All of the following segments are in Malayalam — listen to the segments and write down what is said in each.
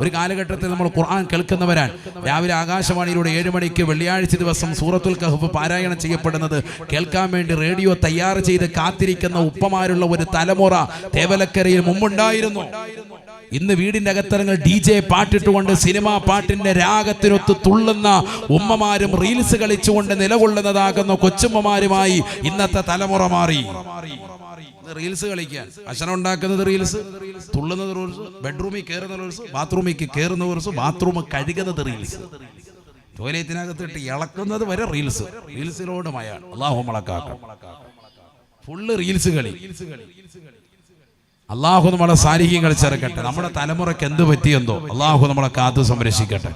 ഒരു കാലഘട്ടത്തിൽ നമ്മൾ ഖുർആൻ കേൾക്കുന്നവരാണ്. രാവിലെ ആകാശവാണിയിലൂടെ ഏഴ് മണിക്ക് വെള്ളിയാഴ്ച ദിവസം സൂറത്തുൽ കഹഫ് പാരായണം ചെയ്യപ്പെടുന്നത്. കേൾക്കാൻ വേണ്ടി റേഡിയോ തയ്യാർ ചെയ്ത് കാത്തിരിക്കുന്ന ഉപ്പമാരുള്ള ഒരു തലമുറ തേവലക്കരയിൽ മുമ്പുണ്ടായിരുന്നു. ഇന്ന് വീടിന്റെ അകത്തരങ്ങൾ ഡി ജെ പാട്ടിട്ടുകൊണ്ട് സിനിമാ പാട്ടിന്റെ രാഗത്തിനൊത്ത് തുള്ളുന്ന ഉമ്മമാരും റീൽസ് കളിച്ചുകൊണ്ട് നിലകൊള്ളുന്നതാകുന്ന കൊച്ചുമ്മമാരുമായി ഇന്നത്തെ തലമുറ മാറി. റീൽസ് കളിക്കാൻ. ഭക്ഷണം ഉണ്ടാക്കുന്നത് റീൽസ് തുള്ളുന്നത് റീൽസ് ബെഡ്റൂമിൽ കയറുന്ന റീൽസ് ബാത്റൂമിൽ കയറുന്ന റീൽസ് ബാത്റൂം കഴുകുന്നത് റീൽസ്. ടോയ്ലറ്റിനകത്തിട്ട് ഇളക്കുന്നത് വരെ റീൽസ്. റീൽസിലോട് മയാണ് അള്ളാഹു മുളക്കാക്ക ഫുള്ള് റീൽസ് കളി. അള്ളാഹു നമ്മളെ സാരിഹ്യം ചേർക്കട്ടെ നമ്മുടെ തലമുറയ്ക്ക് എന്ത് പറ്റിയെന്തോ അള്ളാഹു നമ്മളെ കാത്തു സംരക്ഷിക്കട്ടെ.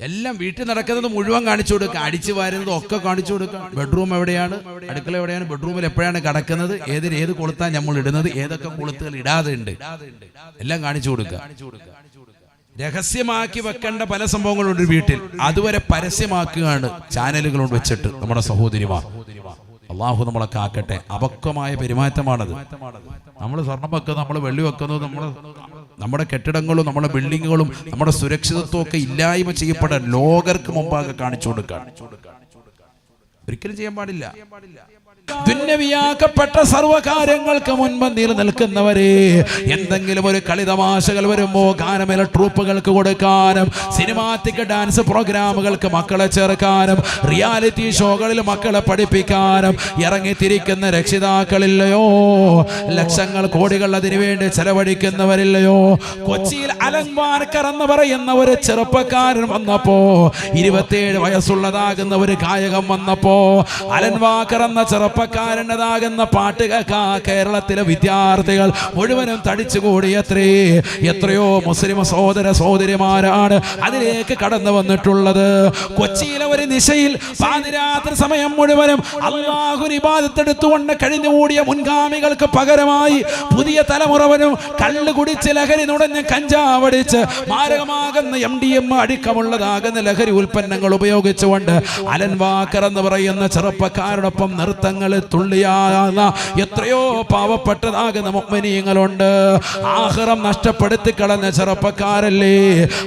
എല്ലാം വീട്ടിൽ നടക്കുന്നത് മുഴുവൻ കാണിച്ചു കൊടുക്കുക. അടിച്ചു വാരുന്നത് ഒക്കെ കാണിച്ചു കൊടുക്കുക. ബെഡ്റൂം എവിടെയാണ്? അടുക്കള എവിടെയാണ്? ബെഡ്റൂമിൽ എപ്പോഴാണ് കിടക്കുന്നത്? ഏതിൽ ഏത് കൊളുത്താൻ നമ്മൾ ഇടുന്നത്? ഏതൊക്കെ കൊളുത്തുകൾ ഇടാതെ ഉണ്ട് എല്ലാം കാണിച്ചു കൊടുക്കുക. രഹസ്യമാക്കി വെക്കേണ്ട പല സംഭവങ്ങളുണ്ട് വീട്ടിൽ. അതുവരെ പരസ്യമാക്കുകയാണ് ചാനലുകൾ വെച്ചിട്ട് നമ്മുടെ സഹോദരിമാർ. അള്ളാഹു നമ്മളെ കാക്കട്ടെ. അപക്വമായ പെരുമാറ്റമാണത്. നമ്മൾ സ്വർണം വെക്കുന്നത് നമ്മൾ വെള്ളി വെക്കുന്നത് നമ്മൾ നമ്മുടെ കെട്ടിടങ്ങളും നമ്മുടെ ബിൽഡിങ്ങുകളും നമ്മുടെ സുരക്ഷിതത്വം ഒക്കെ ഇല്ലായ്മ ചെയ്യപ്പെടാൻ ലോകർക്ക് മുമ്പാകെ കാണിച്ചു കൊടുക്കുക ഒരിക്കലും ചെയ്യാൻ പാടില്ല. ദുന്നവിയാക്കപ്പെട്ട സർവകാര്യങ്ങൾക്ക് മുൻപന്തിയിൽ നിൽക്കുന്നവരെ എന്തെങ്കിലും ഒരു കളിതമാശകൾ വരുമ്പോ ഗാനമേല ട്രൂപ്പുകൾക്ക് കൊടുക്കാനും സിനിമാറ്റിക് ഡാൻസ് പ്രോഗ്രാമുകൾക്ക് മക്കളെ ചേർക്കാനും റിയാലിറ്റി ഷോകളിൽ മക്കളെ പഠിപ്പിക്കാനും ഇറങ്ങിത്തിരിക്കുന്ന രക്ഷിതാക്കളില്ലയോ ലക്ഷങ്ങൾ കോടികൾ അതിനുവേണ്ടി ചെലവഴിക്കുന്നവരില്ലയോ കൊച്ചിയിൽ അലങ്മാർക്കർ എന്ന് പറയുന്ന ഒരു ചെറുപ്പക്കാരൻ വന്നപ്പോ ഇരുപത്തിയേഴ് വയസ്സുള്ളതാകുന്ന ഒരു ഗായകൻ വന്നപ്പോ അലൻവാക്കർ എന്ന ചെറുപ്പക്കാരന്റെതാകുന്ന പാട്ട് കേൾക്കാൻ കേരളത്തിലെ വിദ്യാർത്ഥികൾ മുഴുവനും തടിച്ചുകൂടിയത്രേ എത്രയോ മുസ്ലിം സഹോദര സഹോദരിമാരാണ് അതിലേക്ക് കടന്നു വന്നിട്ടുള്ളത്. കൊച്ചിയിലെ ഒരു നിശയിൽ പാതിരാത്രി സമയം മുഴുവനും അള്ളാഹു ഇബാദത്തെടുത്തുകൊണ്ട് കഴിഞ്ഞുകൂടിയ മുൻഗാമികൾക്ക് പകരമായി പുതിയ തലമുറവനും കള്ളു കുടിച്ച് ലഹരി നുടഞ്ഞ് കഞ്ചാവടിച്ച് മാരകമാകുന്ന എം ഡി എം അടിക്കമുള്ളതാകുന്ന ലഹരി ഉൽപ്പന്നങ്ങൾ ഉപയോഗിച്ചുകൊണ്ട് അലൻവാക്കർ എന്ന് പറയുന്ന ചെറുപ്പക്കാരോടൊപ്പം നൃത്തങ്ങളിൽ തുള്ളിയാകുന്ന എത്രയോ പാവപ്പെട്ടതാകുന്ന മുഗ്മനീയങ്ങളുണ്ട് ആഹ്റം നഷ്ടപ്പെടുത്തി കളഞ്ഞ ചെറുപ്പക്കാരല്ലേ?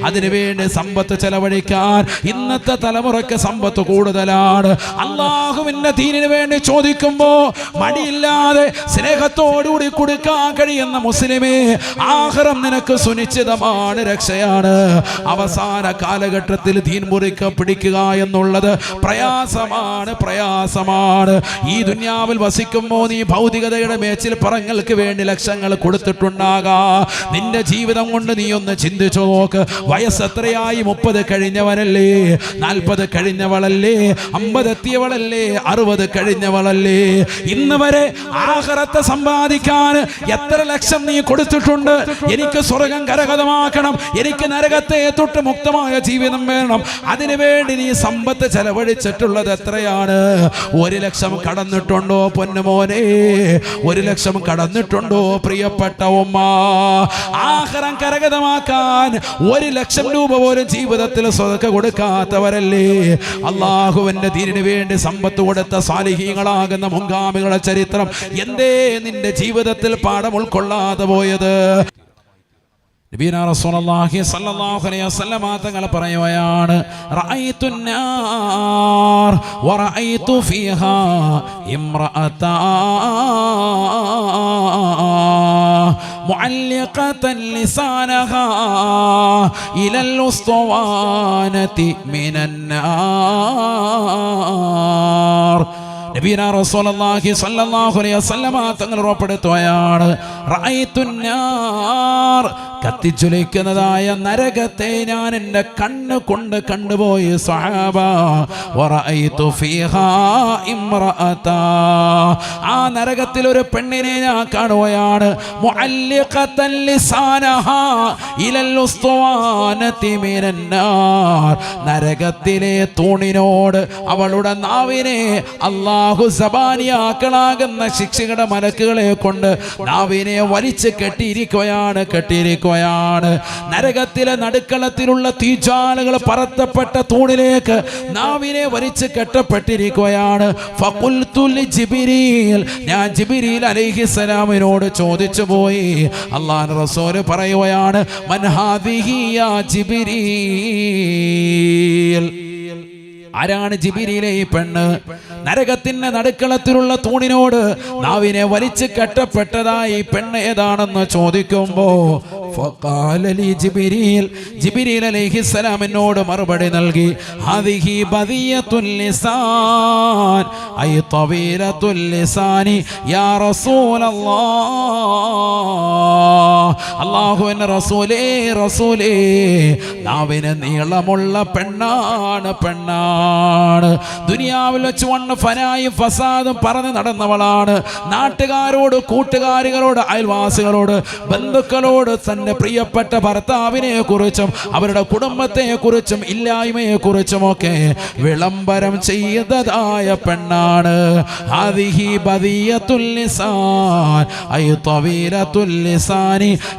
അതിനുവേണ്ടി സമ്പത്ത് ചെലവഴിക്കാൻ ഇന്നത്തെ തലമുറയ്ക്ക് സമ്പത്ത് കൂടുതലാണ്. അള്ളാഹുവിന്റെ തീരിന് വേണ്ടി ചോദിക്കുമ്പോൾ മടിയില്ലാതെ സ്നേഹത്തോടുകൂടി കൊടുക്കാൻ കഴിയുന്ന മുസ്ലിമേ ആഹ്റം നിനക്ക് സുനിശ്ചിതമാണ് രക്ഷയാണ്. അവസാന കാലഘട്ടത്തിൽ ദീൻ മുറിക്ക പിടിക്കുക എന്നുള്ളത് പ്രയാസമാണ് പ്രയാസമാണ്. ഈ ദുന്യാവിൽ വസിക്കുമ്പോൾ നീ ഭൗതികതയുടെ മേച്ചിൽ പറങ്ങൾക്ക് വേണ്ടി ലക്ഷങ്ങൾ കൊടുത്തിട്ടുണ്ടാകാ. നിന്റെ ജീവിതം കൊണ്ട് നീ ഒന്ന് ചിന്തിച്ചു നോക്ക്. വയസ്സ് എത്രയായി? മുപ്പത് കഴിഞ്ഞവനല്ലേ? നാൽപ്പത് കഴിഞ്ഞവളല്ലേ? അമ്പത് എത്തിയവളല്ലേ? അറുപത് കഴിഞ്ഞവളല്ലേ? ഇന്ന് വരെ ആഹ്റത്തെ സമ്പാദിക്കാൻ എത്ര ലക്ഷം നീ കൊടുത്തിട്ടുണ്ട്? എനിക്ക് സ്വർഗം കരഗതമാക്കണം. എനിക്ക് നരകത്തെ തൊട്ട് മുക്തമായ ജീവിതം വേണം. അതിനുവേണ്ടി നീ സമ്പത്ത് ചെലവഴിച്ചിട്ടുള്ളത് എത്രയാണ്? ഒരു ലക്ഷം കടന്നിട്ടുണ്ടോ പൊന്നുമോനെ ഒരു ലക്ഷം കടന്നിട്ടുണ്ടോ പ്രിയപ്പെട്ട ഉമ്മ? ആഹാരം കരഗതമാക്കാൻ ഒരു ലക്ഷം രൂപ പോലും ജീവിതത്തിൽ സ്വതക്ക കൊടുക്കാത്തവരല്ലേ? അള്ളാഹുവിന്റെ തീരിന് വേണ്ടി സമ്പത്ത് കൊടുത്ത സാലിഹീങ്ങളാകുന്ന മുങ്കാമികളുടെ ചരിത്രം എന്തേ നിന്റെ ജീവിതത്തിൽ പാഠം ഉൾക്കൊള്ളാതെ പോയത്? നബീന റസൂലുള്ളാഹി സ്വല്ലല്ലാഹു അലൈഹി വസല്ലമ തങ്ങൾ വറഅയ്തു റസൂലുള്ളാഹി സ്വല്ലല്ലാഹു അലൈഹി വസല്ലമ തങ്ങൾ ഉറപ്പെടുത്തുകയാണ് കത്തിച്ചുലയ്ക്കുന്നതായ നരകത്തെ ഞാൻ എന്റെ കണ്ണ് കൊണ്ട് കണ്ടുപോയി സഹാബ. ആ നരകത്തിൽ ഒരു പെണ്ണിനെ ഞാൻ കാണുകയാണ്. നരകത്തിലെ തൂണിനോട് അവളുടെ നാവിനെ അള്ളാഹു സബാനിയാക്കളാകുന്ന ശിക്ഷയുടെ മലക്കുകളെ കൊണ്ട് നാവിനെ വലിച്ചു കെട്ടിയിരിക്കുകയാണ് കെട്ടിയിരിക്കുകയാണ്. പറത്തിയിരിക്കുകയാണ് നരകത്തിലെ നടുക്കളത്തിലുള്ള തീജാലകൾ പറത്തപ്പെട്ട തൂണിലേക്ക് നാവിനെ വലിച്ച് കെട്ടപ്പെട്ടിരിക്കുകയാണ്. ഞാൻ ജിബിരിയിൽ അലൈഹിസ്സലാമിനോട് ചോദിച്ചു പോയി. അള്ളാൻ റസോൽ പറയുകയാണ് ആരാണ് ജിബിരിയിലെ ഈ പെണ്ണ്? നരകത്തിന്റെ നടുക്കളത്തിലുള്ള തൂണിനോട് നാവിനെ വലിച്ചു കെട്ടപ്പെട്ടതായി പെണ്ണ് ഏതാണെന്ന് ചോദിക്കുമ്പോ ഫഖാലലി ജിബിരിൽ മറുപടി നൽകി റസൂലേ റസൂലേ നീളമുള്ള പെണ്ണാണ് പെണ്ണാണ്. ദുനിയാവിൽ വെച്ച് വണ്ണ് ഫനായും ഫസാദും പറഞ്ഞു നടന്നവളാണ്. നാട്ടുകാരോട് കൂട്ടുകാരികളോട് അയൽവാസികളോട് ബന്ധുക്കളോട് തന്റെ പ്രിയപ്പെട്ട ഭർത്താവിനെ കുറിച്ചും അവരുടെ കുടുംബത്തെ കുറിച്ചും ഇല്ലായ്മയെ കുറിച്ചും ഒക്കെ വിളംബരം ചെയ്തതായ പെണ്ണാണ്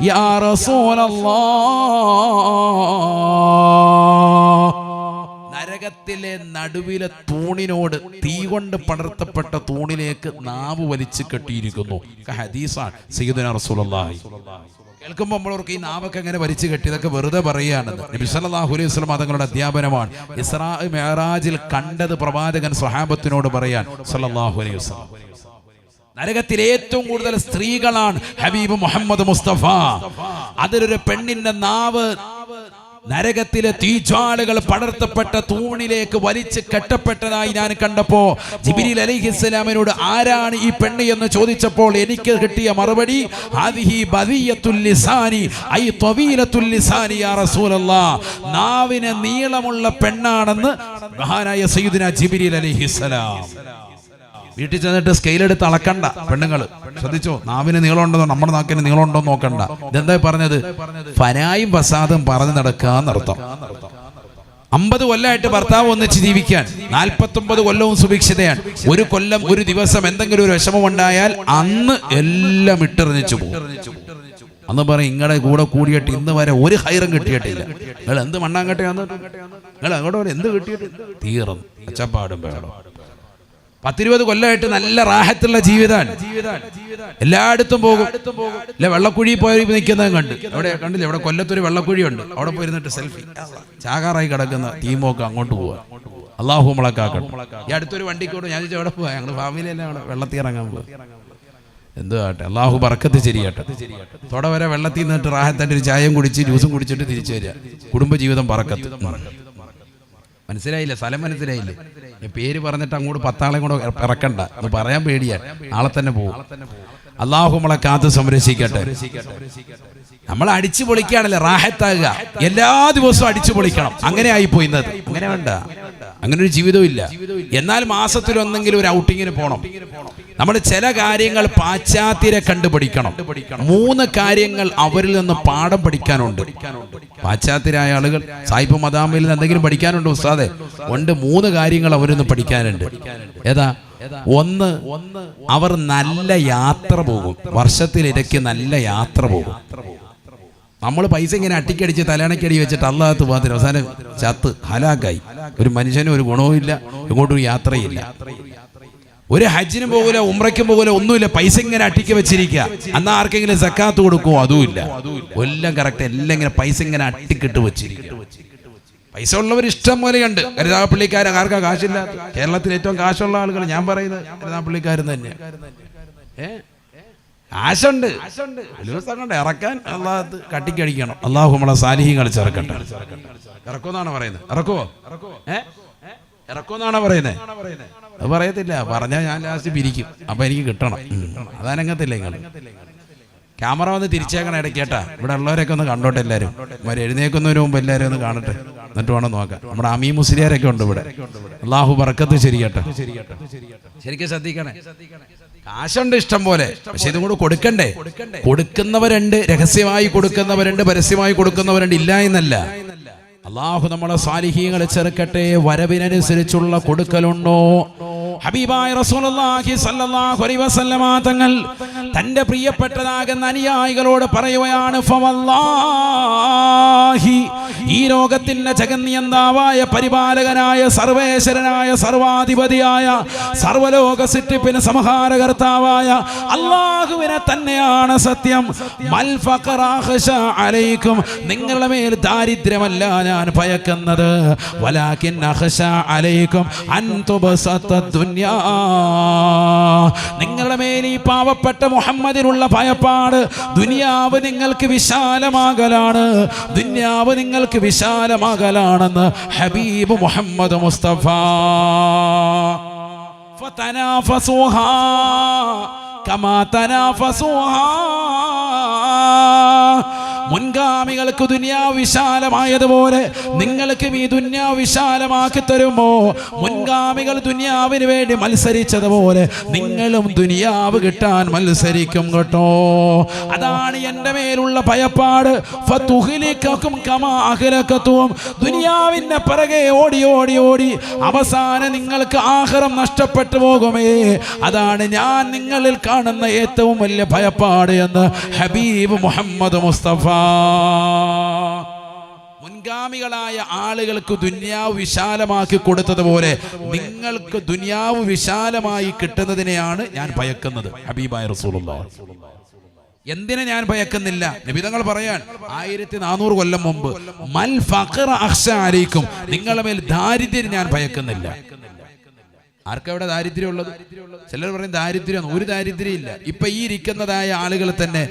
യാ റസൂലല്ലാഹ് നരകത്തിലെ നടുവിലെ തൂണിനോട് തീ കൊണ്ട് പടർത്തപ്പെട്ട തൂണിലേക്ക് നാവ് വലിച്ചു കെട്ടിയിരിക്കുന്നു. ഹദീസാണ് സയ്യിദുന റസൂലുള്ളാഹി കേൾക്കുമ്പോൾ നമ്മളവർക്ക് ഈ നാവൊക്കെ എങ്ങനെ വരിച്ചു കെട്ടി? ഇതൊക്കെ വെറുതെ പറയുകയാണെന്ന് നബി സല്ലല്ലാഹു അലൈഹി വസല്ലം തങ്ങളുടെ അധ്യാപനമാണ്. ഇസ്രാ മെഹറാജിൽ കണ്ടത് പ്രവാചകൻ സ്വഹാബത്തിനോട് പറയാൻ സല്ലല്ലാഹു അലൈഹി വസല്ലം. നരകത്തിൽ ഏറ്റവും കൂടുതൽ സ്ത്രീകളാണ് ഹബീബ് മുഹമ്മദ് മുസ്തഫ. അതിലൊരു പെണ്ണിന്റെ നാവ് നരകത്തിലെ തീജ്വാലകൾ പടർത്തപ്പെട്ട തൂണിലേക്ക് വലിച്ച് കെട്ടപ്പെട്ടതായി ഞാൻ കണ്ടപ്പോ ജിബിരിൽ അലിഹിസ്സലാമിനോട് ആരാണ് ഈ പെണ്ണ് എന്ന് ചോദിച്ചപ്പോൾ എനിക്ക് കിട്ടിയ മറുപടി നാവിന് നീളമുള്ള പെണ്ണാണെന്ന് മഹാനായ സയ്യിദുന ജിബിരിൽ അലിഹിസ്സലാം. വീട്ടിൽ ചെന്നിട്ട് സ്കെയിലെടുത്ത് അളക്കണ്ട പെണ്ണുങ്ങൾ ശ്രദ്ധിച്ചോ? നാവിന് നീളമുണ്ടോ? നമ്മുടെ നാക്കിന് നീളമുണ്ടോ നോക്കണ്ട. ഇതെന്താ പറഞ്ഞത്? ഫനായും ഫസാദും പറഞ്ഞു നടക്കാന്നർത്ഥം അമ്പത് കൊല്ലമായിട്ട് ഭർത്താവ് ഒന്നിച്ച് ജീവിക്കാൻ നാൽപ്പത്തൊമ്പത് കൊല്ലവും സുഭിക്ഷിതയാണ്. ഒരു കൊല്ലം ഒരു ദിവസം എന്തെങ്കിലും ഒരു വിഷമം ഉണ്ടായാൽ അന്ന് എല്ലാം ഇട്ടെറിഞ്ഞു പോകും. അന്ന് പറയും ഇങ്ങളുടെ കൂടെ കൂടിയിട്ട് ഇന്ന് വരെ ഒരു ഹൈറും കിട്ടിയിട്ടില്ല. നിങ്ങൾ എന്ത് മണ്ണാങ്കട്ടയാന്ന്? നിങ്ങൾ അങ്ങോട്ട് എന്ത് കിട്ടിയിട്ട്? തീർന്നു. അച്ചപ്പാടും വേണം. പത്തിരുപത് കൊല്ലമായിട്ട് നല്ല റാഹത്തുള്ള ജീവിതമാണ്. എല്ലായിടത്തും പോകും. ഇല്ല വെള്ളക്കുഴി പോയി നിൽക്കുന്നതും കണ്ട്. അവിടെ കണ്ടില്ല? ഇവിടെ കൊല്ലത്തൊരു വെള്ളക്കുഴിയുണ്ട്. അവിടെ പോയിരുന്നിട്ട് സെൽഫി. ചാകാറായി കിടക്കുന്ന തീമൊക്കെ അങ്ങോട്ട് പോവാ. അള്ളാഹു മുളക്കാക്കും ഈ അടുത്തൊരു വണ്ടിക്കോട്ട് ഞാൻ ചോദിച്ചാൽ അവിടെ പോവാ? ഞങ്ങൾ ഫാമിലി തന്നെ അവിടെ വെള്ളത്തിൽ ഇറങ്ങാൻ പോവാ. എന്ത് ആട്ടെ അള്ളാഹു പറക്കത്ത് ശരിയാട്ടെ തൊട വരെ വെള്ളത്തിൽ നിന്നിട്ട് റാഹത്തായിട്ട് ഒരു ചായയും കുടിച്ച് ജ്യൂസും കുടിച്ചിട്ട് തിരിച്ചു വരിക. കുടുംബജീവിതം പറക്കത്ത് മനസ്സിലായില്ല സ്ഥലം മനസ്സിലായില്ലേ? പേര് പറഞ്ഞിട്ട് അങ്ങോട്ട് പത്താളെ കൂടെ ഇറക്കണ്ട. എന്ന് പറയാൻ പേടിയാ. ആളെ തന്നെ പോകും അള്ളാഹു കാത്ത് സംരക്ഷിക്കട്ടെ. നമ്മൾ അടിച്ചു പൊളിക്കുകയാണല്ലേ റാഹത്താകുക. എല്ലാ ദിവസവും അടിച്ചു പൊളിക്കണം. അങ്ങനെ ആയി പോയിന്നത് അങ്ങനെ വേണ്ട. അങ്ങനെ ഒരു ജീവിതവും ഇല്ല. എന്നാൽ മാസത്തിൽ ഒന്നെങ്കിലും ഒരു ഔട്ടിങ്ങിന് പോകണം നമ്മൾ ചില കാര്യങ്ങൾ പാശ്ചാത്യരെ കണ്ടുപിടിക്കണം. മൂന്ന് കാര്യങ്ങൾ അവരിൽ നിന്ന് പാഠം പഠിക്കാനുണ്ട്. പാശ്ചാത്യരായ ആളുകൾ സായിപ്പ് മദാമിൽ നിന്ന് എന്തെങ്കിലും പഠിക്കാനുണ്ട് ഉസ്താദെ? ഉണ്ട് മൂന്ന് കാര്യങ്ങൾ അവരിൽ നിന്ന് പഠിക്കാനുണ്ട്. ഏതാ? ഒന്ന് അവർ നല്ല യാത്ര പോകും. വർഷത്തിലിടയ്ക്ക് നല്ല യാത്ര പോകും. നമ്മൾ പൈസ ഇങ്ങനെ അട്ടിക്കടിച്ച് തലയണക്കടി വെച്ചിട്ട് അള്ളാഹത്ത് പാത്രം അവസാനം ചത്ത് ഹലാക്കായി. ഒരു മനുഷ്യനും ഒരു ഗുണവും ഇല്ല ഇങ്ങോട്ടും യാത്രയില്ല. ഒരു ഹജ്ജിനും പോകൂല ഉമ്രയ്ക്കും പോകൂല ഒന്നുമില്ല. പൈസ ഇങ്ങനെ അട്ടിക്ക് വെച്ചിരിക്കുക. അന്നാ ആർക്കെങ്കിലും സക്കാത്ത് കൊടുക്കുമോ അതുമില്ല. എല്ലാം കറക്റ്റ് എല്ലാം ഇങ്ങനെ പൈസ ഇങ്ങനെ അട്ടിക്കിട്ട് വെച്ചിരിക്കുക. പൈസ ഉള്ളവർ ഇഷ്ടം പോലെയുണ്ട് കരുതാപ്പള്ളിക്കാരൻ ആർക്കാ കാശില്ല കേരളത്തിൽ ഏറ്റവും കാശുള്ള ആളുകൾ ഞാൻ പറയുന്നത് കരുതാപ്പള്ളിക്കാരൻ തന്നെ ഏ? ആശുണ്ട്. ആശുണ്ട്. ഇറക്കാൻ അള്ളാഹത്ത് കട്ടിക്കടിക്കണം. അള്ളാഹു നമ്മളെ സാലിഹ്യങ്ങൾ ചേർക്കട്ടെ ഇറക്കുമെന്നാണ് പറയുന്നത്. ഇറക്കുവോ? ഏ? ഇറക്കുമെന്നാണോ പറയുന്നത്. അത് പറയത്തില്ല. പറഞ്ഞാൽ ഞാൻ ലാസ്റ്റ് പിരിക്കും. അപ്പൊ എനിക്ക് കിട്ടണം. അതാണ് അതാനങ്ങത്തില്ല നിങ്ങൾ ക്യാമറ വന്ന് തിരിച്ചേക്കണം ഇടയ്ക്ക് കേട്ടാ. ഇവിടെ ഉള്ളവരൊക്കെ ഒന്ന് കണ്ടോട്ടെ എല്ലാവരും അവർ എഴുന്നേക്കുന്നതിന് മുമ്പ് എല്ലാവരും ഒന്ന് കാണട്ടെ. എന്നിട്ട് വേണം നോക്കാം നമ്മുടെ അമീ മുസ്ലിയാരൊക്കെ ഉണ്ട് ഇവിടെ. അള്ളാഹു പറക്കത്ത് ശരിയട്ടെ ശരിക്കും ശ്രദ്ധിക്കണേ. കാശുണ്ട് ഇഷ്ടം പോലെ പക്ഷെ ഇതും കൂടെ കൊടുക്കണ്ടേ? കൊടുക്കുന്നവരുണ്ട് രഹസ്യമായി കൊടുക്കുന്നവരുണ്ട് പരസ്യമായി കൊടുക്കുന്നവരുണ്ട്. ഇല്ല എന്നല്ല. അള്ളാഹു നമ്മളെ സാലിഹീങ്ങളെ ചെറുക്കട്ടെ വരവിനനുസരിച്ചുള്ള കൊടുക്കലുണ്ടോ? ഹബീബായ റസൂലുള്ളാഹി സല്ലല്ലാഹു അലൈഹി വസല്ലമ തങ്ങൾ തന്റെ പ്രിയപ്പെട്ടതാകുന്ന അനുയായികളോട് പറയുകയാണ് ഫവല്ലാഹി ഈ ലോകത്തിന്റെ ജഗന്നിയന്താവായ പരിപാലകനായ സർവേശ്വരനായ സർവാധിപതിയായ സർവലോക സിറ്റിപ്പിന് സംഹാരകർത്താവായ അള്ളാഹുവിനെ തന്നെയാണ് സത്യം. അലൈക്കും നിങ്ങളുടെ മേൽ ദാരിദ്ര്യമല്ല ഞാൻ ഭയക്കുന്നത്. അഖ്ശ അലൈക്കും അൻ ദുന്യാ നിങ്ങളുടെ മേൽ ഈ പാവപ്പെട്ട മുഹമ്മദിനുള്ള ഭയപ്പാട് ദുനിയാവ് നിങ്ങൾക്ക് വിശാലമാകലാണ്. ദുനിയാവ് നിങ്ങൾക്ക് വിശാലമാകലാണെന്ന് ഹബീബ് മുഹമ്മദ് മുസ്തഫ. ഫതനാഫസൂഹാ. കമാ തനാഫസൂഹാ. മുൻഗാമികൾക്ക് ദുനിയാവ് വിശാലമായതുപോലെ നിങ്ങൾക്കും ഈ ദുനിയാവ് വിശാലമാക്കി തരുമോ? മുൻഗാമികൾ ദുനിയാവിന് വേണ്ടി മത്സരിച്ചതുപോലെ നിങ്ങളും ദുനിയാവ് കിട്ടാൻ മത്സരിക്കും കേട്ടോ. അതാണ് എന്റെ മേലുള്ള ഭയപ്പാട്. ദുനിയാവിന്റെ പിറകെ ഓടി ഓടി ഓടി അവസാനം നിങ്ങൾക്ക് ആഹാരം നഷ്ടപ്പെട്ടു പോകുമേ. അതാണ് ഞാൻ നിങ്ങളിൽ കാണുന്ന ഏറ്റവും വലിയ ഭയപ്പാട് എന്ന് ഹബീബ് മുഹമ്മദ് മുസ്തഫ മുൻഗാമികളായ ആളുകൾക്ക് ദുന്യാവ് വിശാലമാക്കി കൊടുത്തതുപോലെ നിങ്ങൾക്ക് ദുന്യാവ് വിശാലമായി കിട്ടുന്നതിനെയാണ് ഞാൻ ഭയക്കുന്നത്. ഹബീബായ റസൂലുള്ള എന്തിനെ ഞാൻ ഭയക്കുന്നില്ല? നിബിതങ്ങൾ പറയാൻ ആയിരത്തി നാനൂറ് കൊല്ലം മുമ്പ് മൽ ഫഖർ അഹ്സ ആരേക്കും നിങ്ങളുടെ മേൽ ദാരിദ്ര്യം ഞാൻ ഭയക്കുന്നില്ല. ആർക്കവിടെ ദാരിദ്ര്യമുള്ളത്? ചിലർ പറയും ദാരിദ്ര്യം ഒരു ദാരിദ്ര്യം ഇല്ല ഇപ്പൊ ഈ ഇരിക്കുന്നതായ ആളുകൾ തന്നെ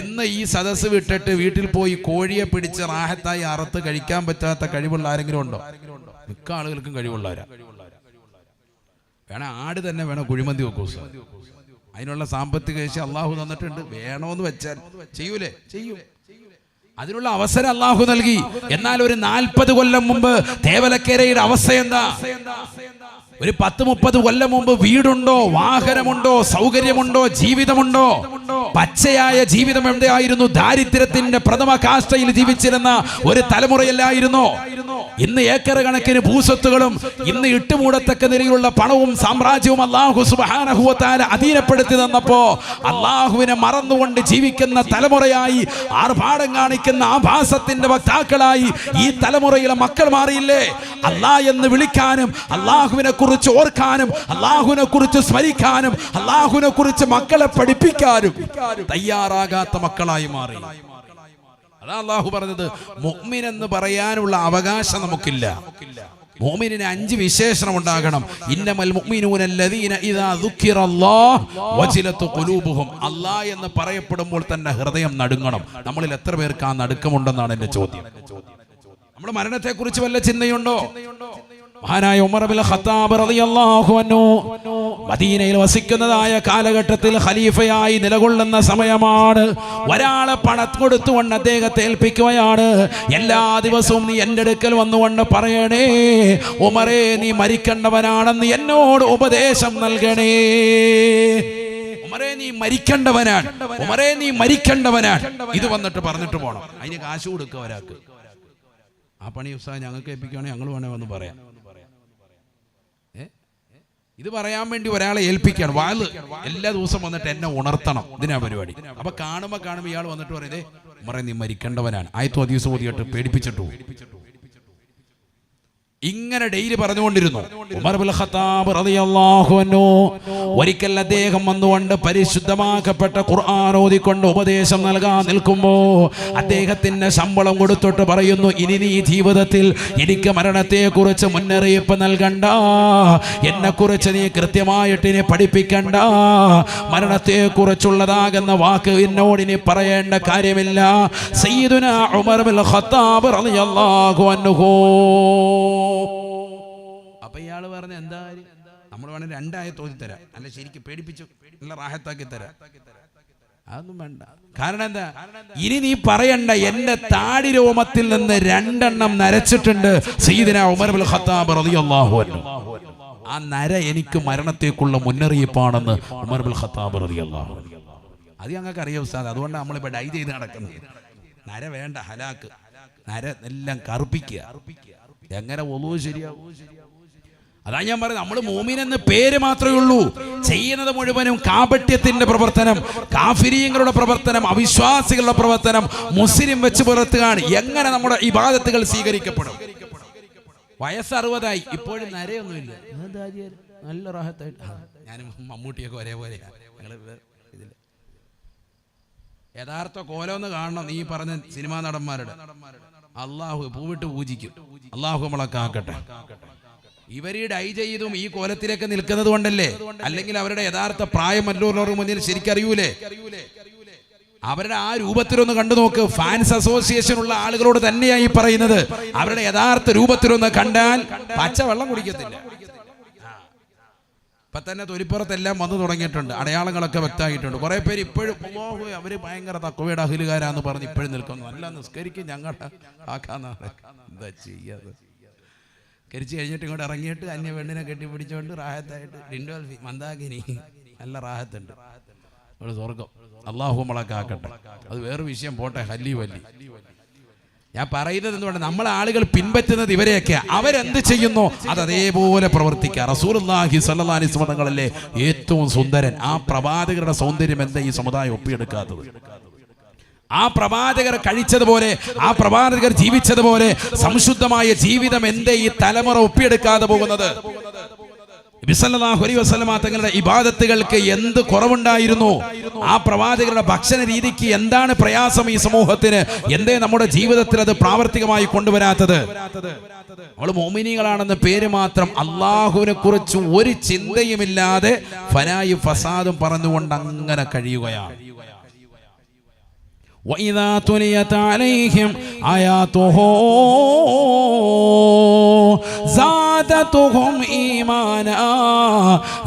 ഇന്ന് ഈ സദസ്സ് വിട്ടിട്ട് വീട്ടിൽ പോയി കോഴിയെ പിടിച്ച് റാഹത്തായി അറുത്ത് കഴിക്കാൻ പറ്റാത്ത കഴിവുള്ള ആരെങ്കിലും ഉണ്ടോ? മിക്ക ആളുകൾക്കും കഴിവുള്ളവരാ. വേണം ആട് തന്നെ വേണം കുഴിമന്തി വെക്കൂ അതിനുള്ള സാമ്പത്തിക ശേഷി അള്ളാഹു തന്നിട്ടുണ്ട്. വേണോന്ന് വെച്ചാൽ ചെയ്യൂലേ? ചെയ്യൂ. അതിനുള്ള അവസരം അള്ളാഹു നൽകി. എന്നാൽ ഒരു നാൽപ്പത് കൊല്ലം മുമ്പ് തേവലക്കേരയുടെ അവസ്ഥ എന്താ? ഒരു പത്ത് മുപ്പത് കൊല്ലം മുമ്പ് വീടുണ്ടോ വാഹനമുണ്ടോ സൗകര്യമുണ്ടോ ജീവിതമുണ്ടോ? പച്ചയായ ജീവിതം എവിടെയായിരുന്നു? ദാരിദ്ര്യത്തിന്റെ പ്രഥമ കാഷ്ടയിൽ ജീവിച്ചിരുന്ന ഒരു തലമുറയല്ലായിരുന്നോ? ഇന്ന് ഏക്കർ കണക്കിന് ഭൂസ്വത്തുകളും ഇന്ന് ഇട്ടുമൂടത്തക്ക നിലയിലുള്ള പണവും സാമ്രാജ്യവും അള്ളാഹു സുബാനഹുവത്താല അധീനപ്പെടുത്തി തന്നപ്പോ അള്ളാഹുവിനെ മറന്നുകൊണ്ട് ജീവിക്കുന്ന തലമുറയായി ആർഭാടം കാണിക്കുന്ന ആഭാസത്തിന്റെ വക്താക്കളായി ഈ തലമുറയിലെ മക്കൾ മാറിയില്ലേ? അല്ലാ എന്ന് വിളിക്കാനും അള്ളാഹുവിനെ കുറിച്ച് ഓർക്കാനും അള്ളാഹുവിനെ കുറിച്ച് സ്മരിക്കാനും അള്ളാഹുവിനെ കുറിച്ച് മക്കളെ പഠിപ്പിക്കാനും തയ്യാറാകാത്ത മക്കളായി മാറി. അതാ അള്ളാഹു പറഞ്ഞത് മുഅ്മിൻ എന്ന് പറയാനുള്ള അവകാശം നമുക്കില്ല. മോമിനിന് അഞ്ച് വിശേഷണം ഉണ്ടാകണം ഇന്നമൽ അല്ലാഹ് എന്ന് പറയപ്പെടുമ്പോൾ തന്നെ ഹൃദയം നടുങ്ങണം. നമ്മളിൽ എത്ര പേർക്ക് ആ നടുക്കമുണ്ടെന്നാണ് എന്റെ ചോദ്യം. നമ്മുടെ മരണത്തെക്കുറിച്ച് വല്ല ചിന്തയുണ്ടോ? മഹാനായ ഉമർ ബിൻ ഖത്താബ് റളിയല്ലാഹു അൻഹു മദീനയിൽ വസിക്കുന്നതായ കാലഘട്ടത്തിൽ ഖലീഫയായി നിലകൊള്ളുന്ന സമയമാണ്. ഒരാളെ പണം കൊടുത്തുകൊണ്ട് അദ്ദേഹത്തെ ഏൽപ്പിക്കുകയാണ്. എല്ലാ ദിവസവും നീ എന്റെ അടുക്കൽ വന്നുകൊണ്ട് പറയണേ ഉമറേ നീ മരിക്കേണ്ടവനാണെന്ന് എന്നോട് ഉപദേശം നൽകണേ. ഉമറേ നീ മരിക്കേണ്ടവനാണ്. ഉമറേ നീ മരിക്കേണ്ടവനാണ്. ഇത് വന്നിട്ട് പറഞ്ഞിട്ട് പോണം. അതിന് കാശ് കൊടുക്കുക ഒരാൾക്ക്. ആ പണി ഉത്സാഹം ഞങ്ങൾക്ക് ഏൽപ്പിക്കുകയാണെങ്കിൽ ഞങ്ങൾ വേണേ വന്ന് പറയാം? ഇത് പറയാൻ വേണ്ടി ഒരാളെ ഏൽപ്പിക്കുകയാണ്. വാൽ എല്ലാ ദിവസം വന്നിട്ട് എന്നെ ഉണർത്തണം. ഇതിനാ പരിപാടി. അപ്പൊ കാണുമ്പോ കാണുമ്പോ ഇയാൾ വന്നിട്ട് പറയുന്നത് മറേ നീ മരിക്കേണ്ടവനാണ്. ആയത്തോ ദിവസം ഓതിയിട്ട് പേടിപ്പിച്ചിട്ടു. ഇങ്ങനെ ഡെയിലി പറഞ്ഞുകൊണ്ടിരുന്നു. ഉമർ ഖത്താബ് റളിയല്ലാഹു അൻഹു ഒരിക്കൽ അദ്ദേഹം വന്നുകൊണ്ട് പരിശുദ്ധമാക്കപ്പെട്ട ഖുർആൻ ഓതിക്കൊണ്ട് ഉപദേശം നൽകാൻ നിൽക്കുമ്പോൾ അദ്ദേഹത്തിന്റെ ശമ്പളം കൊടുത്തിട്ട് പറയുന്നു ഇനി നീ ജീവിതത്തിൽ എനിക്ക് മരണത്തെക്കുറിച്ച് മുന്നറിയിപ്പ് നൽകണ്ട. എന്നെക്കുറിച്ച് നീ കൃത്യമായിട്ട് ഇനി പഠിപ്പിക്കണ്ട. മരണത്തെ കുറിച്ചുള്ളതാകുന്ന വാക്ക് എന്നോട് ഇനി പറയേണ്ട കാര്യമില്ല. സയ്യിദുന ഉമർ ബിൽ ഖത്താബ് റളിയല്ലാഹു അൻഹു അപ്പൊ ഇയാൾ പറഞ്ഞ എന്താ നമ്മൾ വേണേ രണ്ടായ തോന്നി തരാം. അല്ല ശരിക്കും പേടിപ്പിച്ചു. നല്ല റാഹത്താക്കി തരാം. അതൊന്നും വേണ്ട. കാരണം എന്താ? ഇനി നീ പറയണ്ട എന്റെ താടി രോമത്തിൽ നിന്ന് രണ്ടെണ്ണം നരച്ചിട്ടുണ്ട് സീദിന ഉമർ ഖത്താബ് റളിയല്ലാഹു അൻഹു. ആ നര എനിക്ക് മരണത്തേക്കുള്ള മുന്നറിയിപ്പാണെന്ന് ഉമർ ബിൻ ഖത്താബ് റളിയല്ലാഹു അത് ഞങ്ങൾക്ക് അറിയാം ഉസ്താദ്. അതുകൊണ്ടാണ് നമ്മളിപ്പോ ഡൈ ചെയ്ത് നടക്കുന്നത്. നര വേണ്ട ഹലാക്ക്. നര എല്ലാം കറുപ്പിക്കുക. എങ്ങനെ ഒലു ശരിയാവും അതാ ഞാൻ പറയുന്നത്. നമ്മൾ മോമിനെന്ന് എന്ന് പേര് മാത്രമേ ഉള്ളൂ. ചെയ്യുന്നത് മുഴുവനും കാപട്യത്തിന്റെ പ്രവർത്തനം കാഫിരീങ്ങളുടെ പ്രവർത്തനം അവിശ്വാസികളുടെ പ്രവർത്തനം മുസ്ലിം വെച്ച് പുറത്തുകാണ് എങ്ങനെ നമ്മുടെ ഈ ഇബാദത്തുകൾ സ്വീകരിക്കപ്പെടും? വയസ്സ് അറുപതായി ഇപ്പോഴും നരയൊന്നുമില്ല? നല്ല റാഹത്തായിട്ട് ഞാനും മമ്മൂട്ടിയൊക്കെ ഒരേപോലെ. യഥാർത്ഥ യഥാർത്ഥ ഒന്ന് കാണണം. നീ പറഞ്ഞ സിനിമാ നടന്മാരുടെ. അള്ളാഹു പൂവിട്ട് പൂജിക്കും. അള്ളാഹു നമ്മളെ കാക്കട്ടെ. ഇവരീ ഡൈ ചെയ്തും ഈ കോലത്തിലേക്ക് നിൽക്കുന്നത് കൊണ്ടല്ലേ? അല്ലെങ്കിൽ അവരുടെ യഥാർത്ഥ പ്രായം മറ്റുള്ളവർക്ക് മുന്നിൽ ശരിക്കറിയൂലേ? അവരുടെ ആ രൂപത്തിലൊന്ന് കണ്ടു നോക്ക്. ഫാൻസ് അസോസിയേഷൻ ഉള്ള ആളുകളോട് തന്നെയായി പറയുന്നത്. അവരുടെ യഥാർത്ഥ രൂപത്തിലൊന്ന് കണ്ടാൽ പച്ച വെള്ളം കുടിക്കത്തില്ല. ഇപ്പൊ തന്നെ തൊലിപ്പുറത്തെല്ലാം വന്നു തുടങ്ങിയിട്ടുണ്ട്. അടയാളങ്ങളൊക്കെ വ്യക്തമായിട്ടുണ്ട്. കുറെ പേര് ഇപ്പോഴും അവർ ഭയങ്കര തക്കവയുടെ അഹിലുകാരാന്ന് പറഞ്ഞ് ഇപ്പോഴും നിൽക്കുന്നു. അല്ല നിസ്കരിക്കും ഞങ്ങളുടെ ആക്കാന്നാണ്. എന്താ ചെയ്യാത് കരിച്ചു കഴിഞ്ഞിട്ട് ഇങ്ങോട്ട് ഇറങ്ങിയിട്ട് അന്യ പെണ്ണിനെ കെട്ടിപ്പിടിച്ചോണ്ട് റാഹത്തായിട്ട് ഡിൻഡോൽഫി മന്ദാകിനി നല്ല റാഹത്തുണ്ട്. ഒരു സ്വർഗം അള്ളാഹു മുളക്കാക്കട്ടെ അത് വേറെ വിഷയം പോട്ടെ. ഹല്ലി വല്ലി. ഞാൻ പറയുന്നത് എന്തുകൊണ്ട് നമ്മളെ ആളുകൾ പിൻപറ്റുന്നത് ഇവരെയൊക്കെ അവരെന്ത് ചെയ്യുന്നു? അത് അതേപോലെ പ്രവർത്തിക്കുക. റസൂലുള്ളാഹി സ്വല്ലല്ലാഹി അലൈഹി വസല്ലം തങ്ങളല്ലേ ഏറ്റവും സുന്ദരൻ. ആ പ്രവാചകരുടെ സൗന്ദര്യം എന്താ ഈ സമുദായം ഒപ്പിയെടുക്കാത്തത്? ആ പ്രവാചകർ കഴിച്ചതുപോലെ ആ പ്രവാചകർ ജീവിച്ചതുപോലെ സംശുദ്ധമായ ജീവിതം എന്തേ ഈ തലമുറ ഒപ്പിയെടുക്കാതെ പോകുന്നത്? നബിസല്ലല്ലാഹു അലൈഹി വസല്ലമ തങ്ങളുടെ ഇബാദത്തുകൾക്ക് എന്ത് കുറവുണ്ടായിരുന്നു? ആ പ്രവാചകരുടെ ഭക്ഷണ രീതിക്ക് എന്താണ് പ്രയാസം ഈ സമൂഹത്തിന്? എന്തേ നമ്മുടെ ജീവിതത്തിൽ അത് പ്രാവർത്തികമായി കൊണ്ടുവരാത്തത്? നമ്മൾ മോമിനികളാണെന്ന പേര് മാത്രം അള്ളാഹുവിനെ കുറിച്ച് ഒരു ചിന്തയുമില്ലാതെ ഫനായി ഫസാദും പറഞ്ഞുകൊണ്ട് അങ്ങനെ കഴിയുകയാണ്. وإذا تليت عليهم آياته زادتهم إيمانا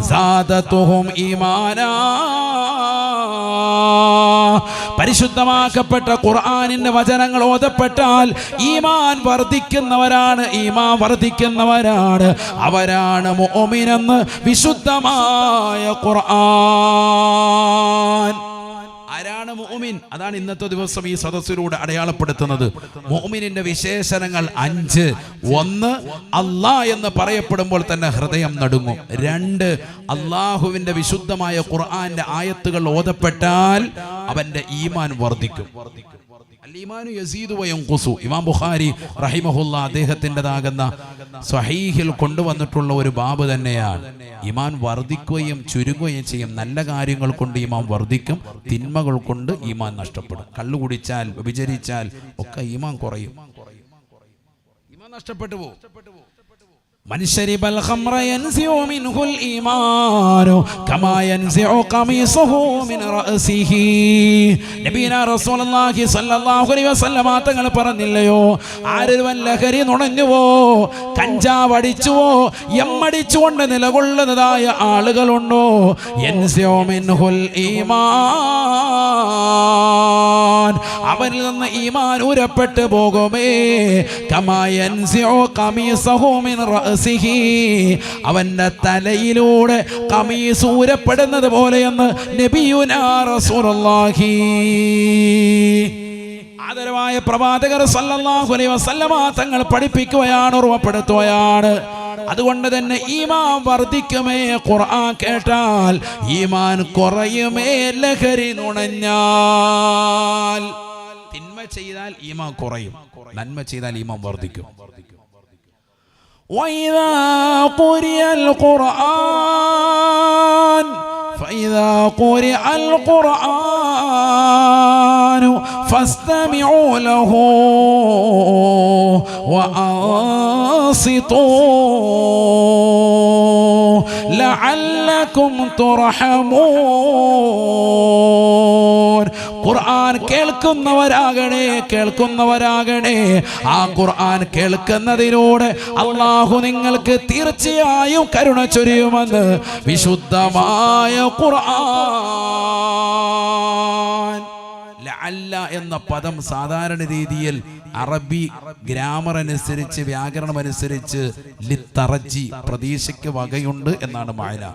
زادتهم إيمانا പരിശുദ്ധമാക്കപ്പെട്ട ഖുർആനിന്റെ വചനങ്ങൾ ഓതപ്പെട്ടാൽ ഈമാൻ വർദ്ധിക്കുന്നവരാണ് ഈമാൻ വർദ്ധിക്കുന്നവരാണ് അവരാണ് മുഅ്മിനെന്ന് വിശുദ്ധമായ ഖുർആൻ ആരാണ് മോമിൻ അതാണ് ഇന്നത്തെ ദിവസം ഈ സദസ്സിലൂടെ അടയാളപ്പെടുത്തുന്നത്. മോമിനിന്റെ വിശേഷണങ്ങൾ അഞ്ച്. ഒന്ന് അല്ലാ എന്ന് പറയപ്പെടുമ്പോൾ തന്നെ ഹൃദയം നടുങ്ങും. രണ്ട് അള്ളാഹുവിന്റെ വിശുദ്ധമായ ഖുർആന്റെ ആയത്തുകൾ ഓതപ്പെട്ടാൽ അവന്റെ ഈമാൻ വർദ്ധിക്കും. ഇമാം ബുഖാരി റഹിമഹുല്ല അദ്ദേഹത്തിന്റെതാകുന്ന സ്വഹീഹിൽ കൊണ്ടുവന്നിട്ടുള്ള ഒരു ബാബ് തന്നെയാണ്. ഇമാൻ വർദ്ധിക്കുകയും ചുരുങ്ങുകയും ചെയ്യും. നല്ല കാര്യങ്ങൾ കൊണ്ട് ഈമാൻ വർദ്ധിക്കും. തിന്മകൾ കൊണ്ട് ഈമാൻ നഷ്ടപ്പെടും. കള്ളു കുടിച്ചാൽ വ്യഭിചരിച്ചാൽ ഒക്കെ ഈമാൻ കുറയും. ഈമാൻ നഷ്ടപ്പെട്ടു പോകും. من شرب الخمر ينزع منه الإيمان كما ينزع قميصه من رأسه നബീന റസൂലുള്ളാഹി സ്വല്ലല്ലാഹു അലൈഹി വസല്ലമ തങ്ങൾ പറഞ്ഞില്ലയോ ആരൊരുവൻ ലഹരി നുണഞ്ഞുവോ കഞ്ചാവ് അടിച്ചുവോ എമ്മടിച്ചുകൊണ്ട് നിലകൊള്ളുന്നതായ ആളുകളുണ്ടോ യൻസിഉ മിൻഹുൽ ഈമാൻ അവനിൽ നിന്ന് ഈമാൻ ഉരപ്പെട്ടു പോകുമേ കമാ യൻസിഉ ഖമീസഹു മിൻ റഅസിഹി അവന്റെ തലയിലൂടെ കമീസ് ഊരപ്പെടുന്നത് പോലെയെന്ന് നബിയുനാ റസൂലുള്ളാഹി. ആദരവായ പ്രവാചകർ സല്ലല്ലാഹു അലൈഹി വസല്ലമ തങ്ങൾ പഠിപ്പിക്കുകയാണ് ഓർമ്മപ്പെടുത്തുകയാണ്. അതുകൊണ്ട് തന്നെ ഈമാൻ വർദ്ധിക്കുമേ ഖുർആൻ കേട്ടാൽ ഈമാൻ കുറയുമേ ലഹരി നുണഞ്ഞാൽ. തിന്മ ചെയ്താൽ ഈമാൻ കുറയും നന്മ ചെയ്താൽ ഈമാൻ വർദ്ധിക്കും. وإذا قرئ القرآن فإذا قرئ القرآن فاستمعوا له وأنصتوا. ലഅല്ലകും തുർഹമൂൻ ഖുർആൻ കേൾക്കുന്നവരാകണേ കേൾക്കുന്നവരാകണേ. ആ ഖുർആൻ കേൾക്കുന്നതിനോട് അള്ളാഹു നിങ്ങൾക്ക് തീർച്ചയായും കരുണ ചൊരിയുമെന്ന് വിശുദ്ധമായ ഖുർആൻ. ലഅല്ല എന്ന പദം സാധാരണ രീതിയിൽ അറബി ഗ്രാമർ അനുസരിച്ച് വ്യാകരണം അനുസരിച്ച് ലിത്തറജി പ്രതീക്ഷയ്ക്ക് വകയുണ്ട് എന്നാണ് മായന.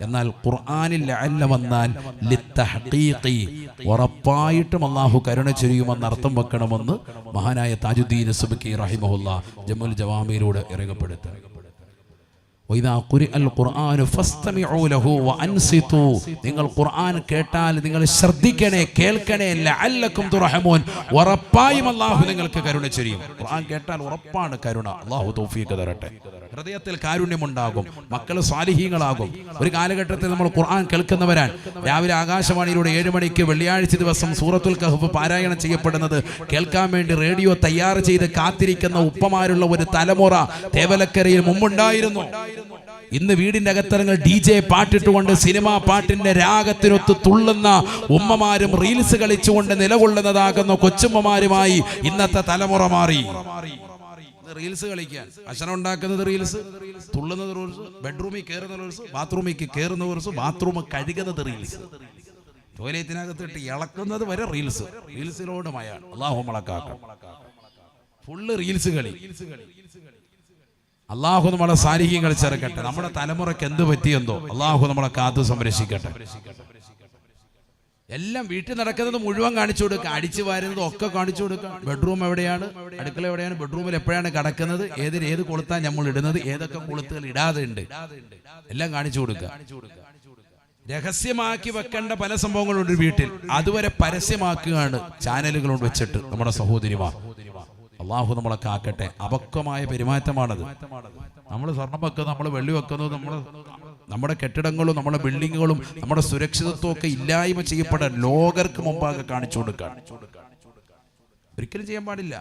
എന്നാൽ ഖുർആനിൽ ലഅല്ല വന്നാൽ ലിത്തഹഖീഖി ഉറപ്പായിട്ടും അള്ളാഹു കരുണ ചൊരിയുമെന്ന് അർത്ഥം വെക്കണമെന്ന് മഹാനായ താജുദ്ദീൻ സുബക്കി റഹിമഹുല്ല ജമുൽ ജവാമിയിലൂടെ ഇറങ്ങപ്പെടുത്തുക നിങ്ങൾ ഖുർആൻ കേട്ടാൽ നിങ്ങൾ ശ്രദ്ധിക്കണേ കേൾക്കണേ ലഅല്ലക്കും തുറഹമോൻ. ഉറപ്പായും അള്ളാഹു നിങ്ങൾക്ക് കരുണ ചെയ്യും ഖുർആൻ കേട്ടാൽ ഉറപ്പാണ് കരുണ. അള്ളാഹു തൗഫീഖ് തരട്ടെ. ഹൃദയത്തിൽ കാരുണ്യമുണ്ടാകും. മക്കൾ സ്വാലിഹീങ്ങളാകും. ഒരു കാലഘട്ടത്തിൽ നമ്മൾ ഖുർആൻ കേൾക്കുന്നവരാണ്. രാവിലെ ആകാശവാണിയിലൂടെ ഏഴ് മണിക്ക് വെള്ളിയാഴ്ച ദിവസം സൂറത്തുൽ കഹഫ് പാരായണം ചെയ്യപ്പെടുന്നത് കേൾക്കാൻ വേണ്ടി റേഡിയോ തയ്യാർ ചെയ്ത് കാത്തിരിക്കുന്ന ഉപ്പമാരുള്ള ഒരു തലമുറ തേവലക്കരയിൽ മുമ്പുണ്ടായിരുന്നു. ഇന്ന് വീടിന്റെ അകത്തരങ്ങൾ ഡി ജെ പാട്ടിട്ടുകൊണ്ട് സിനിമാ പാട്ടിന്റെ രാഗത്തിനൊത്ത് തുള്ളുന്ന ഉമ്മമാരും റീൽസ് കളിച്ചുകൊണ്ട് നിലകൊള്ളുന്നതാകുന്ന കൊച്ചുമ്മമാരുമായി ഇന്നത്തെ തലമുറ മാറി. റീൽസ് കളിക്കാൻ. ഭക്ഷണം ഉണ്ടാക്കുന്നത് റീൽസ് തുള്ളുന്നത് റീൽസ് ബെഡ്റൂമിൽ കയറുന്ന റീൽസ് ബാത്റൂമിൽ കയറുന്ന റീൽസ് ബാത്റൂം കഴുകുന്നത് റീൽസ് ടോയ്ലറ്റിനകത്തിട്ട് ഇളക്കുന്നത് വരെ റീൽസ് റീൽസിലോട് മയാണ് അള്ളാഹു മളക്കാക്കാം ഫുള്ള് റീൽസ് കളി. അള്ളാഹു നമ്മളെ സാരിഹ്യം ചേർക്കട്ടെ നമ്മുടെ തലമുറയ്ക്ക് എന്ത് പറ്റിയെന്തോ അള്ളാഹു നമ്മളെ കാത്തു സംരക്ഷിക്കട്ടെ. എല്ലാം വീട്ടിൽ നടക്കുന്നത് മുഴുവൻ കാണിച്ചു കൊടുക്കുക. അടിച്ചു വാരുന്നത് ഒക്കെ കാണിച്ചു കൊടുക്കുക. ബെഡ്റൂം എവിടെയാണ്? അടുക്കള എവിടെയാണ്? ബെഡ്റൂമിൽ എപ്പോഴാണ് കിടക്കുന്നത്? ഏതിന് ഏത് കൊളുത്താൻ നമ്മൾ ഇടുന്നത്? ഏതൊക്കെ കൊളുത്തുകൾ ഇടാതെ ഉണ്ട് എല്ലാം കാണിച്ചു കൊടുക്കുക. രഹസ്യമാക്കി വെക്കേണ്ട പല സംഭവങ്ങളുണ്ട് വീട്ടിൽ. അതുവരെ പരസ്യമാക്കുകയാണ് ചാനലുകൾ കൊണ്ട് വെച്ചിട്ട് നമ്മുടെ സഹോദരിമാർ. അള്ളാഹു നമ്മളെ കാക്കട്ടെ. അപക്വമായ പെരുമാറ്റമാണത്. നമ്മൾ സ്വർണം വെക്കുന്നത് നമ്മൾ വെള്ളി വെക്കുന്നത് നമ്മൾ നമ്മുടെ കെട്ടിടങ്ങളും നമ്മുടെ ബിൽഡിങ്ങുകളും നമ്മുടെ സുരക്ഷിതത്വം ഒക്കെ ഇല്ലായ്മ ചെയ്യപ്പെടാൻ ലോകർക്ക് മുമ്പാകെ കാണിച്ചു കൊടുക്കാൻ ഒരിക്കലും ചെയ്യാൻ പാടില്ല.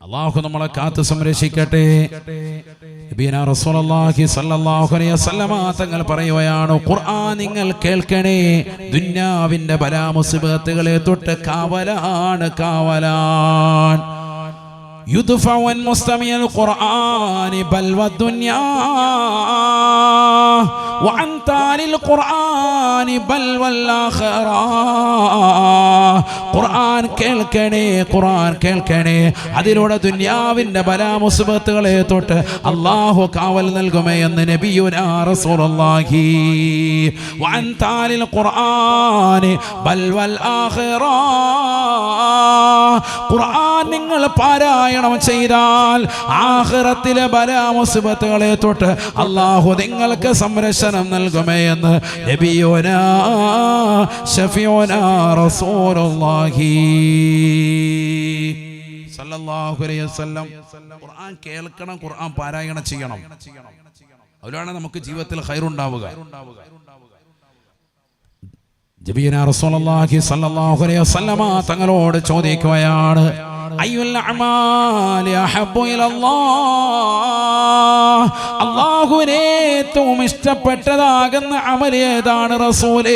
അള്ളാഹു നമ്മളെ കാത്ത് സംരക്ഷിക്കട്ടെ. തങ്ങൾ പറയുകയാണ് ഖുർആൻ നിങ്ങൾ കേൾക്കണേ. ദുന്യാവിന്റെ ബലാമുസിബത്തുകളെ തൊട്ട് കാവലാണ് കാവലാൻ يدفع عن مستمع القرآن بل والدنيا وعن تالي القرآن بل والآخرة ഖുർആൻ കേൾക്കണേ ഖുർആൻ കേൾക്കണേ. അതിലൂടെ ദുന്യാവിന്റെ ബലാമുസുബത്തുകളെ തൊട്ട് അള്ളാഹു കാവൽ നൽകുമേ എന്ന് നബിയുനാ റസൂലുള്ളാഹി. വഅൻ താലിൽ ഖുർആൻ ബൽ വൽ ആഖിറ. ഖുർആൻ നിങ്ങൾ പാരായണം ചെയ്താൽ ആഖിറത്തിലെ ബലാമുസുബത്തുകളെ തൊട്ട് അള്ളാഹു നിങ്ങൾക്ക് സംരക്ഷണം നൽകുമേ എന്ന് നബിയോന ഷഫിയുനാ റസൂലുള്ളാഹി. ഖുർആൻ കേൾക്കണം ഖുർആൻ പാരായണം ചെയ്യണം. അതിലാണ് നമുക്ക് ജീവിതത്തിൽ ഹൈറുണ്ടാവുക ജബീന റസൂലുള്ളാഹി സ്വല്ലല്ലാഹു അലൈഹി വസല്ലമ തങ്ങളോട് ചോദിക്കുകയാണ്. അയ്യുൽ അഅമാലി അഹബ്ബു ഇലല്ലാഹ് അല്ലാഹുവിനെ ഏറ്റവും ഇഷ്ടപ്പെട്ടതാകുന്ന അമൽ ഏതാണ് റസൂലേ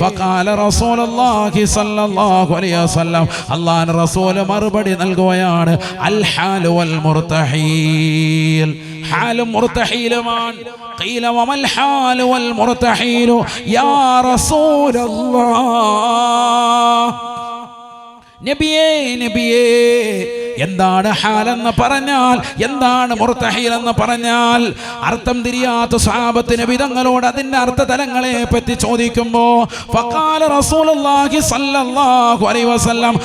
ഫഖാല റസൂലുള്ളാഹി സ്വല്ലല്ലാഹു അലൈഹി വസല്ലം അല്ലാഹു റസൂൽ മറുപടി നൽകുകയാണ് അൽ ഹാലു വൽ മുർതഹീൽ ഹാലും മുർത്തഹീലുമാണ് قيل وما الحال والمرتحيل يا رسول الله നബിയേ നബിയേ എന്താണ് ഹാലെന്ന് പറഞ്ഞാൽ എന്താണ് മുർത്തഹീൽ എന്ന് പറഞ്ഞാൽ അർത്ഥം തിരിയാത്ത സ്വാപത്തിന് വിധങ്ങളോട് അതിന്റെ അർത്ഥതലങ്ങളെ പറ്റി ചോദിക്കുമ്പോൾ അലൈഹി വസല്ലം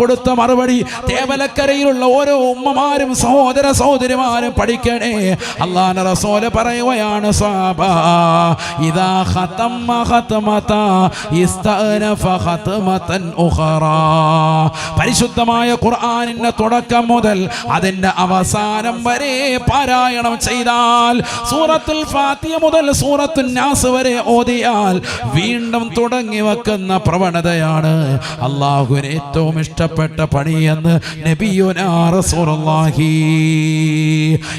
കൊടുത്ത മറുപടി തേവലക്കരയിലുള്ള ഓരോ ഉമ്മമാരും സഹോദര സഹോദരിമാരും പഠിക്കണേ. അള്ളാൻ റസൂൽ പറയുകയാണ് സ്വാബ ഇതാ ഖതമ ഇസ്തഅന ഫഖതമതൻ പരിശുദ്ധമായ ഖുർആാനിന്റെ തുടക്കം മുതൽ അതിന്റെ അവസാനം വരെ പാരായണം ചെയ്താൽ സൂറത്തുൽ ഫാത്തിയ മുതൽ സൂറത്തുൽ നാസ് വരെ ഓതിയാൽ വീണ്ടും തുടങ്ങി വെക്കുന്ന പ്രവണതയാണ് അള്ളാഹുവിന് ഏറ്റവും ഇഷ്ടപ്പെട്ട പണിയെന്ന് നബിയുനാഹി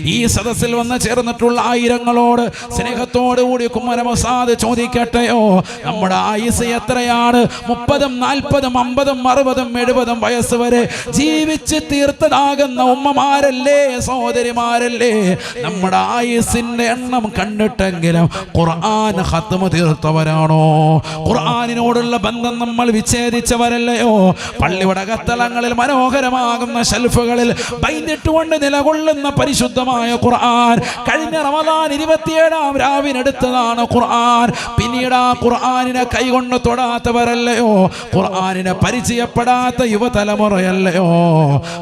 ഈ സദസ്സിൽ വന്ന് ചേർന്നിട്ടുള്ള ആയിരങ്ങളോട് സ്നേഹത്തോടുകൂടി കുമ്മരമസാദ് ചോദിക്കട്ടെയോ? നമ്മുടെ ആയുസ് എത്രയാണ്? മുപ്പതും നാൽപ്പതും അമ്പതും അറുപതും എഴുപതും വയസ്സ് വരെ ജീവിച്ച് തീർത്തതാകുന്ന ഉമ്മമാരല്ലേ സഹോദരിമാരല്ലേ? നമ്മുടെ ആയുസിന്റെ എണ്ണം കണ്ടിട്ടെങ്കിലും ഖുർആൻ ഹത്തമ തീർത്തവരാണോ? ഖുർആാനിനോടുള്ള ബന്ധം നമ്മൾ വിച്ഛേദിച്ചവരല്ലയോ? പള്ളിയുടെ കത്തളങ്ങളിൽ മനോഹരമാകുന്ന ഷെൽഫുകളിൽ ബൈന്നിട്ടുകൊണ്ട് നിലകൊള്ളുന്ന പരിശുദ്ധമായ ഖുർആൻ കഴിഞ്ഞ റമദാൻ ഇരുപത്തിയേഴാം രാവിനെടുത്തതാണ് ഖുർആൻ. പിന്നീട് ആ ഖുർആാനിനെ കൈകൊണ്ട് തൊടാത്തവരല്ലയോ? ഖുർആനിനെ പരിചയപ്പെടാത്ത യുവതലമുറയല്ലയോ?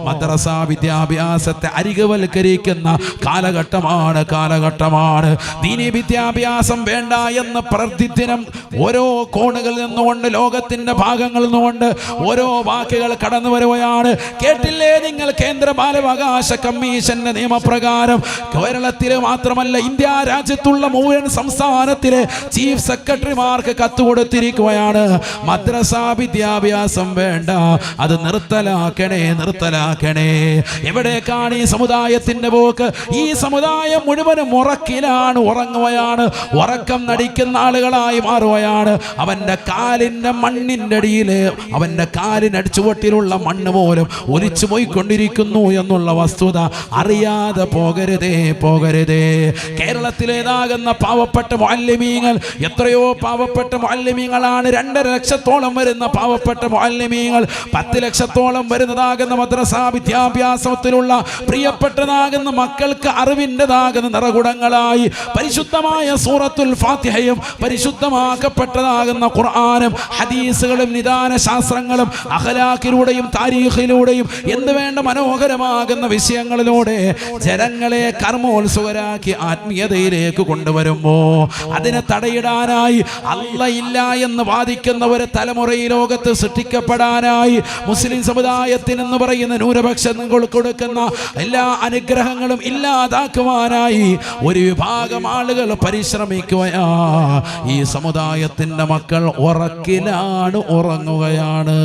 മദ്രസ വിദ്യാഭ്യാസത്തെ അരികവൽക്കരിക്കുന്ന കാലഘട്ടമാണ് കാലഘട്ടമാണ്. ദീനി വിദ്യാഭ്യാസം വേണ്ട എന്ന് പ്രതിദിനം ഓരോ കോണുകളിൽ നിന്നുകൊണ്ട് ലോകത്തിന്റെ ഭാഗങ്ങളിൽ നിന്നുകൊണ്ട് ഓരോ വാക്കുകൾ കടന്നു വരുകയാണ്. കേട്ടില്ലേ നിങ്ങൾ കേന്ദ്ര ബാലവകാശ കമ്മീഷന്റെ നിയമപ്രകാരം? കേരളത്തിലെ മാത്രമല്ല ഇന്ത്യ രാജ്യത്തുള്ള മുഴുവൻ സംസ്ഥാനത്തിലെ ചീഫ് സെക്രട്ടറിമാർക്ക് കത്തുകൊടുത്തിരിക്കുകയാണ് മദ്രസ വിദ്യാഭ്യാസം വേണ്ട. അത് നിർത്തലാക്കണേ നിർത്തലാക്കണേ. എവിടേക്കാണ് ഈ സമുദായത്തിന്റെ പോക്ക്? ഈ സമുദായം മുഴുവനും ഉറക്കിലാണ് ഉറങ്ങുകയാണ്. ഉറക്കം നടിക്കുന്ന ആളുകളായി മാറുകയാണ്. അവന്റെ കാലിന്റെ മണ്ണിന്റെ അടിയിൽ അവന്റെ കാലിനടിച്ചുവട്ടിലുള്ള മണ്ണ് പോലും ഒലിച്ചു പോയിക്കൊണ്ടിരിക്കുന്നു എന്നുള്ള വസ്തുത അറിയാതെ പോകരുതേ പോകരുതേ. കേരളത്തിലേതാകുന്ന പാവപ്പെട്ട മാലിമീങ്ങൾ എത്രയോ പാവപ്പെട്ട മാലിമീങ്ങളാണ് രണ്ടര ലക്ഷത്തോളം വരുന്ന പാവപ്പെട്ട മാലിന്യങ്ങൾ പത്ത് ലക്ഷത്തോളം വരുന്നതാകുന്ന മദ്രസ വിദ്യാഭ്യാസത്തിലുള്ള പ്രിയപ്പെട്ടതാകുന്ന മക്കൾക്ക് അറിവിന്റെതാകുന്ന നിറകുടങ്ങളായി പരിശുദ്ധമായ സൂറത്തുൽ ഫാത്തിഹയും പരിശുദ്ധമാക്കപ്പെട്ടതാകുന്ന ഖുർആാനും ഹദീസുകളും നിദാന ശാസ്ത്രങ്ങളും അഹലാക്കിലൂടെയും താരീഖിലൂടെയും എന്ത് വേണ്ട മനോഹരമാകുന്ന വിഷയങ്ങളിലൂടെ ജനങ്ങളെ കർമ്മോത്സുകരാക്കി ആത്മീയതയിലേക്ക് കൊണ്ടുവരുമ്പോൾ അതിനെ തടയിടാനായി അല്ല ഇല്ല എന്ന് വാദിക്കുന്ന ഒരു തലമുറ സൃഷ്ടിക്ക സൃഷ്ടിക്കപ്പെടാനായി മുസ്ലിം സമുദായത്തിന് എന്ന് പറയുന്ന ന്യൂനപക്ഷങ്ങൾ കൊടുക്കുന്ന എല്ലാ അനുഗ്രഹങ്ങളും ഇല്ലാതാക്കുവാനായി ഒരു വിഭാഗം ആളുകൾ പരിശ്രമിക്കുകയാ. ഈ സമുദായത്തിന്റെ മക്കൾ ഉറക്കിലാണ് ഉറങ്ങുകയാണ്.